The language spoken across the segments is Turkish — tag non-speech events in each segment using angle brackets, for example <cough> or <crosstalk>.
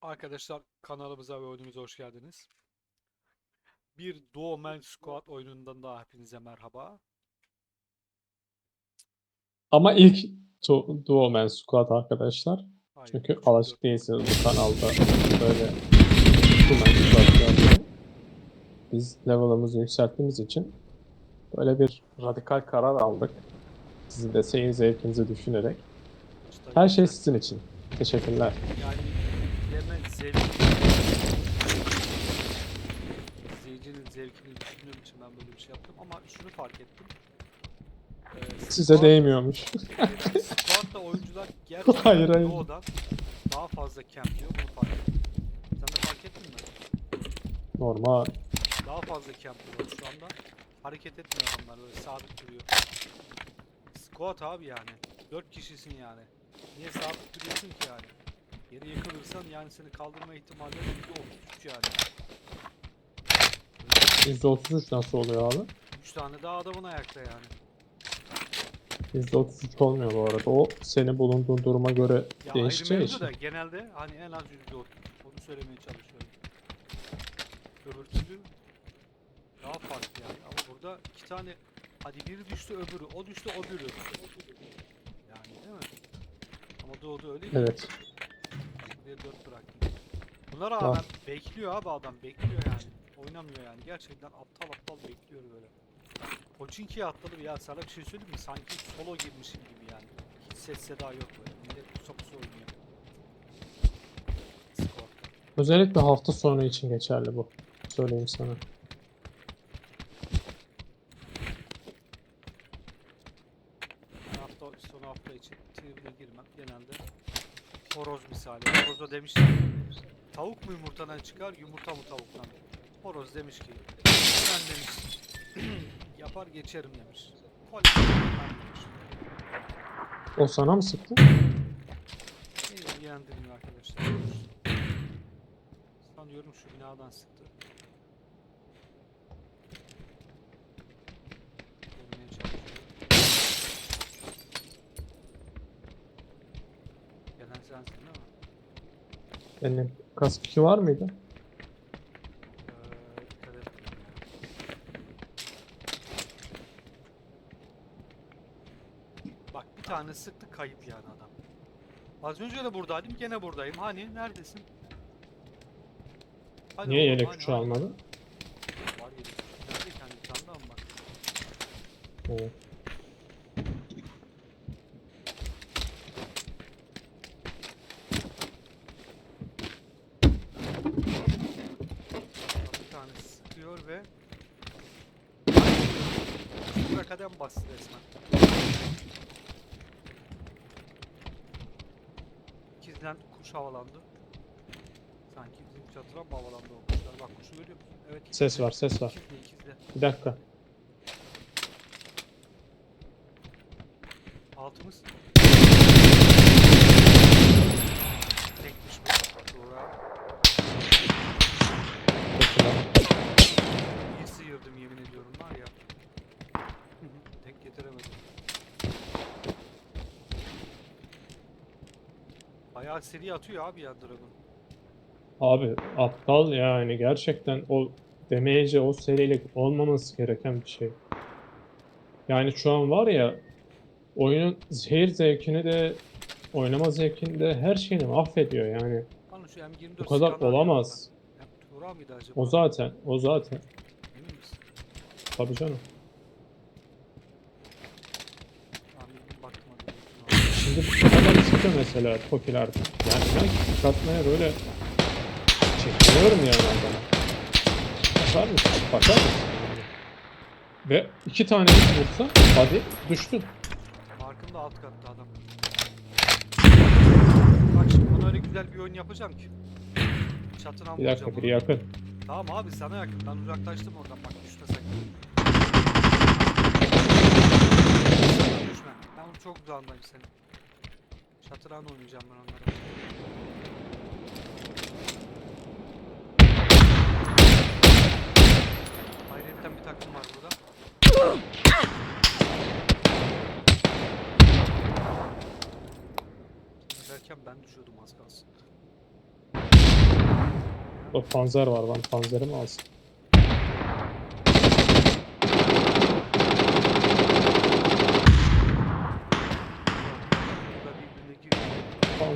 Arkadaşlar kanalımıza ve oyunumuza hoş geldiniz. Bir Duo Man Squad oyunundan daha hepinize merhaba. Ama ilk Du- Duo Man Squad arkadaşlar. Hayır, Çünkü üçüncü alışık değilsiniz bu kanalda böyle Duo Man Squad'larda. Biz level'ımızı yükselttiğimiz için böyle bir radikal karar aldık. Sizin de seyir zevkinizi düşünerek. Her şey sizin için. Teşekkürler. Yani izleme zevki izleyicinin zevkini düşündüğüm için ben böyle bir şey yaptım ama şunu fark ettim. Ee, Size squad- değmiyormuş. Hayır, Squad'da oyuncular <laughs> gerçekten Hayır, hayır. Duo'dan daha fazla camp diyor bunu fark ettim. Sen de fark ettin mi? Normal. Daha fazla camp var şu anda. Hareket etmiyor adamlar böyle sabit duruyor. Squat abi yani. 4 kişisin yani. Niye sabit duruyorsun ki yani? Yere yıkılırsan yani seni kaldırma ihtimali %33 yani. %33 nasıl oluyor abi? 3 tane daha adamın ayakta yani. %33 olmuyor bu arada. O senin bulunduğun duruma göre Ya değişeceği için. da genelde hani en az %30. Onu söylemeye çalışıyorum. Öbür türlü daha farklı yani. Ama burada iki tane hadi biri düştü öbürü, o düştü öbürü. Yani değil mi? Ama doğdu öyle değil. Evet. Buraya 4 bıraktım. Buna rağmen bekliyor abi adam bekliyor yani. Oynamıyor yani. Gerçekten aptal aptal bekliyor böyle. Pochinki'ye atladı ya sana bir şey söyleyeyim mi? Sanki solo girmişim gibi yani. Hiç ses seda yok böyle. Millet pusa pusa oynuyor. Özellikle hafta sonu için geçerli bu. Söyleyeyim sana. Her hafta son hafta için tribe girmem. Genelde horoz misali. Horoza demişler. Tavuk mu yumurtadan çıkar, yumurta mı tavuktan? Horoz demiş ki, ben demiş, <clears throat> yapar geçerim demiş. Demiş. O sana mı sıktı? İlgilendirmiyor arkadaşlar. Sanıyorum şu binadan sıktı. Görmeye çalışıyorum. Gelen sensin değil mi? Benim kask 2 var mıydı? Bak bir tane sıktı kayıp yani adam. Az önce de buradaydım gene buradayım. Hani neredesin? Hadi Niye oğlum, yelek hani, uçu hani. almadı? Var yelek uçu. Nerede kendi daha mı var? Evet. Bir tane sıkıyor ve Kadem bastı resmen. İkizden kuş havalandı. Sanki bizim çatıra mı havalandı o kuşlar? Bak kuşu görüyor musun? Evet. Ses ikizde. var, ses var. İkizde, ikizde. Bir dakika. Altımız. Tekmiş bu. Doğru abi. Teşekkürler. İyi sıyırdım yemin ediyorum var ya. Tek getiremedim. Bayağı seri atıyor abi ya Dragon. Abi aptal yani gerçekten o demeyece o serilik olmaması gereken bir şey. Yani şu an var ya oyunun seyir zevkini de oynama zevkini de her şeyini mahvediyor yani. Lan şu M24 Bu kadar olamaz. orada. Ya Tuğra mıydı acaba? O zaten, o zaten. Emin misin? Tabii canım. Baktım. Şimdi çıkıyor mesela Toki'lerde. Yani ben çıkartmaya böyle çekiniyorum yani adama. Bakar mısın? Bakar mısın? Yani? Ve iki tane vursa hadi düştün. Markım da alt katta adam. Bak şimdi bana öyle güzel bir oyun yapacağım ki. Çatına Bir vuracağım dakika biri yakın. Tamam abi sana yakın. Ben uzaklaştım oradan bak düşme sakın. Düşme. Ben çok uzağındayım senin. Çatıran oynayacağım ben onlara. Hayretten bir takım var burada. Derken ben düşüyordum az kalsın. O panzer var. Ben panzeri mi alsam? Burada birbirine giriyor. Panzeri bir al bakalım. Seni belanı vermesin. Lan bir oyun. Sana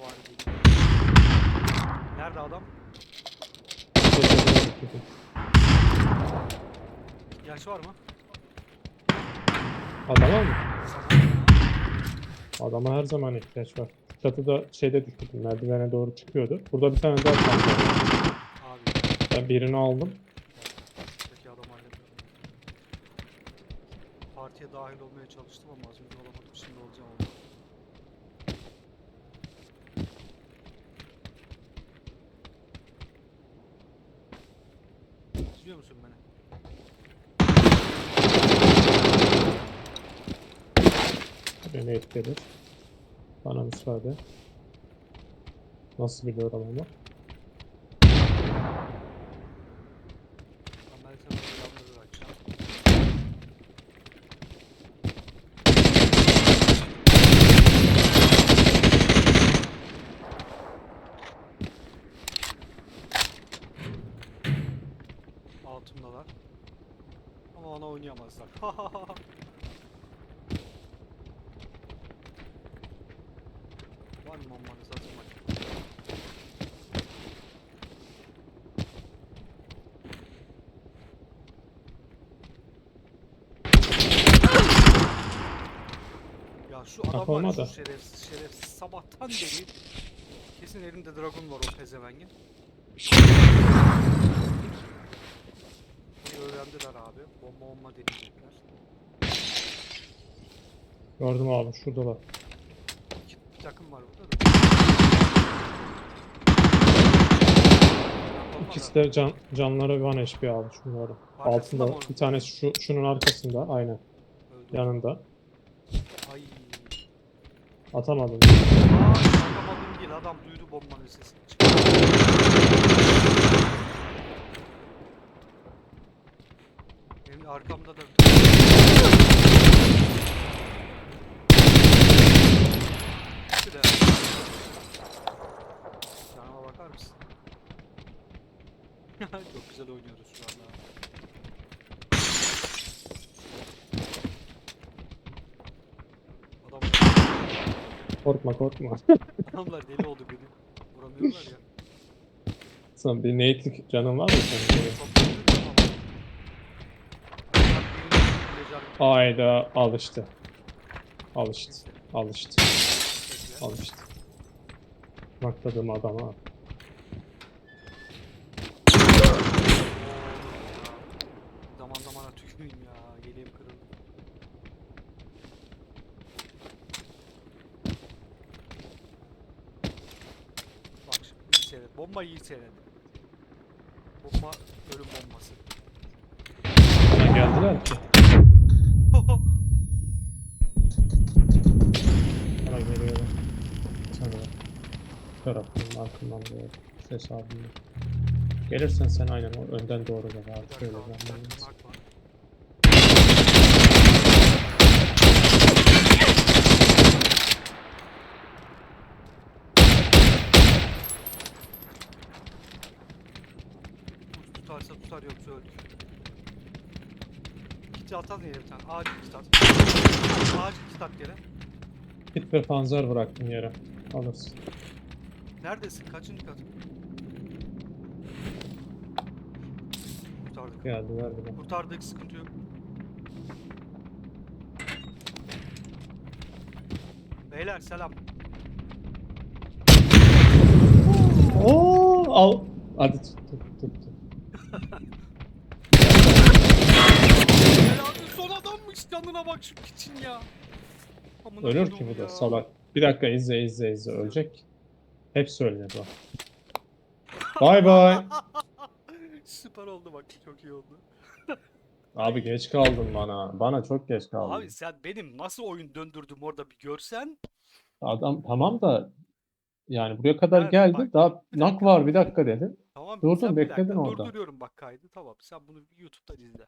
bari değil. Nerede adam? Yaş var mı? Adama mı? Sana. Adama her zaman ihtiyaç var. Çatıda şeyde düşürdüm. Merdivene doğru çıkıyordu. Burada bir tane daha var. Abi. Ben birini aldım. Peki adam. Partiye dahil olmaya çalıştım ama az önce olamadım. Şimdi olacağım ama. İzliyor musun beni? Beni etkiler. Bana müsaade. Nasıl biliyorum ama. Altımdalar. Ama ona oynayamazlar. <laughs> Var mı bombanız atmak? Ya şu adam var şu şerefsiz şerefsiz sabahtan beri kesin elinde dragon var o pezevengin. Bunu öğrendiler abi. Bomba bomba deneyecekler. Gördüm abi şuradalar. Takım var burada da. İkisi de can, canları 1 HP abi. Arkasında mı Altında onun? bir tanesi şu şunun arkasında aynen öldü. yanında. Ay. Atamadım. Aa, anlamadım değil adam duydu bombanın sesini. Benim arkamda da İkisi de. Canıma bakar mısın? <laughs> Çok güzel oynuyoruz şu anda. Adam Korkma korkma. Adamlar deli oldu beni. Vuramıyorlar ya. Sen bir nate'lik canın var mı senin? Çok ama. Ayda al işte. Al işte. Neyse, Al işte. Makladığım adama. Zaman zamana tüküreyim ya. Yeleğim kırıldı. Bak şimdi iyi seyret. Bomba iyi seyret. Bomba ölüm bombası. Bana geldiler ki. <laughs> Bana geliyorlar. Sana. Tarafından arkamdan doğru. Ses aldım. Gelirsen sen aynen o önden doğru gel Bir abi. Şöyle bir. Uç tutarsa tutar yoksa öldük. Kiti atar yere bir tane. Acil kit at. Acil kit at yere. Git ve panzer bıraktım yere. Alırsın. Neredesin? Kaçıncı kat? Kurtardık. Geldiler bile. Kurtardık sıkıntı yok. Beyler selam. Oo, al. Hadi tut tut tut. tut. Son adammış canına bak şu piçin ya. Amına Ölür koyduğum ki bu da ya. salak. Bir dakika izle izle izle ölecek. Hepsi ölecek bak. Bay bay. Süper oldu bak çok iyi oldu. <laughs> Abi geç kaldın bana. Bana çok geç kaldın. Abi sen benim nasıl oyun döndürdüm orada bir görsen. Adam tamam da Yani buraya kadar Evet, geldi. bak, Daha nak var bir dakika dedin. Tamam bir bekledin orada. durduruyorum bak kaydı tamam sen bunu YouTube'dan izle.